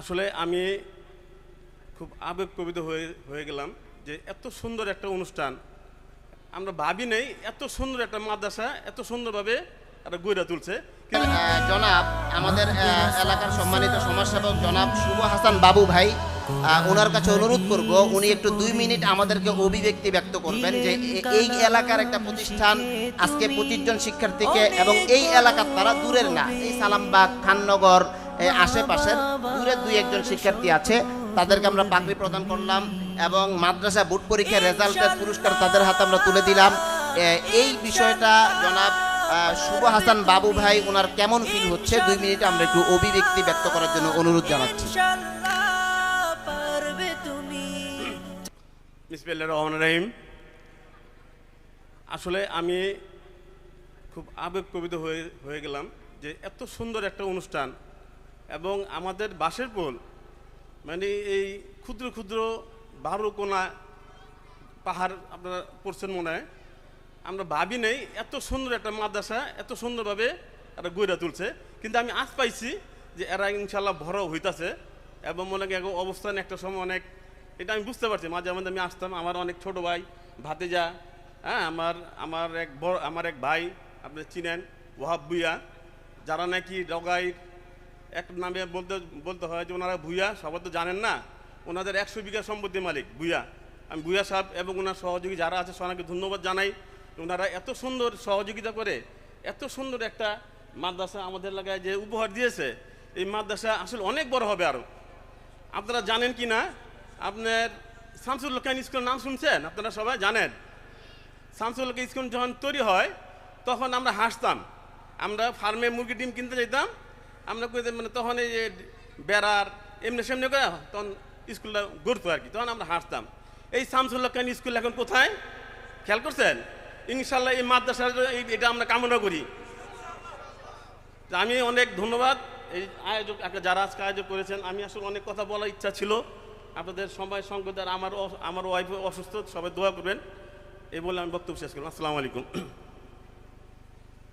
আসলে আমি খুব আবেগপ্রবিত হয়ে হয়ে গেলাম যে এত সুন্দর একটা অনুষ্ঠান। আমরা ভাবি নেই, এত সুন্দর একটা মাদ্রাসা, এত সুন্দরভাবে একটা গইরা তুলছে। জনাব, আমাদের এলাকার সম্মানিত সমাজসেবক জনাব শুভ হাসান বাবু ভাই ওনার কাছে অনুরোধ করব, উনি একটু দুই মিনিট আমাদেরকে অভিব্যক্তি ব্যক্ত করবেন যে এই এলাকার একটা প্রতিষ্ঠান আজকে পঁচিশ জন শিক্ষার্থীকে এবং এই এলাকার তারা দূরের না। এই সালামবাগ, খাননগর আশেপাশের দূরের দুই একজন শিক্ষার্থী আছে, তাদেরকে আমরা পাগড়ি প্রদান করলাম এবং মাদ্রাসা বোর্ড পরীক্ষার রেজাল্টের পুরস্কার তাদের হাতে আমরা তুলে দিলাম। এই বিষয়টা জনাব শুভ হাসান বাবু ভাই, ওনার কেমন ফিল হচ্ছে? দুই মিনিটে আমরা একটু অভিব্যক্তি ব্যক্ত করার জন্য অনুরোধ জানাচ্ছি। তুমি রহিম। আসলে আমি খুব আবেগপ্রবিত হয়ে হয়ে গেলাম যে এত সুন্দর একটা অনুষ্ঠান এবং আমাদের বাঁশের পোল মানে এই ক্ষুদ্র ক্ষুদ্র বারো কোনা পাহাড় আপনারা পড়ছেন মনে হয়, আমরা ভাবি নেই এত সুন্দর একটা মাদ্রাসা, এত সুন্দরভাবে একটা গইরা তুলছে। কিন্তু আমি আজ পাইছি যে এরা ইনশাল্লাহ বড় হইতাছে এবং মনে এক অবস্থান একটা সময় অনেক, এটা আমি বুঝতে পারছি। মাঝে মাঝে আমি আসতাম, আমার অনেক ছোট ভাই, ভাতিজা হ্যাঁ আমার আমার এক বড়, আমার এক ভাই, আপনি চিনেন ওহাব বুইয়া যারা নাকি ডগাই এক নামে বলতে বলতে হয় যে ওনারা ভুইয়া সবাই তো জানেন না। ওনাদের একশো বিঘা সম্পত্তি মালিক ভুইয়া আমি ভুইয়া সাহেব এবং ওনার সহযোগী যারা আছে, সবাইকে ধন্যবাদ জানাই। ওনারা এত সুন্দর সহযোগিতা করে, এত সুন্দর একটা মাদ্রাসা আমাদের এলাকায় যে উপহার দিয়েছে, এই মাদ্রাসা আসলে অনেক বড় হবে আরও আপনারা জানেন কি না? আপনার শামসুল লোকান স্কুলের নাম শুনছেন? আপনারা সবাই জানেন। শামসুল লোকান স্কুল যখন তৈরি হয়, তখন আমরা হাসতাম। আমরা ফার্মে মুরগি ডিম কিনতে যেতাম আমরা কইতাম মানে তখন এই যে বেড়ার এমনি সেমনি করে তখন স্কুলটা গড়তো আর কি। তখন আমরা হাসতাম এই শামসুল লোকান স্কুল এখন কোথায়? খেয়াল করছেন? ইনশাল্লাহ এই মাদ্রাসার এটা আমরা কামনা করি। আমি অনেক ধন্যবাদ। এই আয়োজক যারা আজকে আয়োজক করেছেন, আমি আসলে অনেক কথা বলার ইচ্ছা ছিল। আপনাদের সংকট আর আমার আমার ওয়াইফ অসুস্থ, সবাই দোয়া করবেন। এই বলে আমি বক্তব্য শেষ করলাম। আসসালামু আলাইকুম।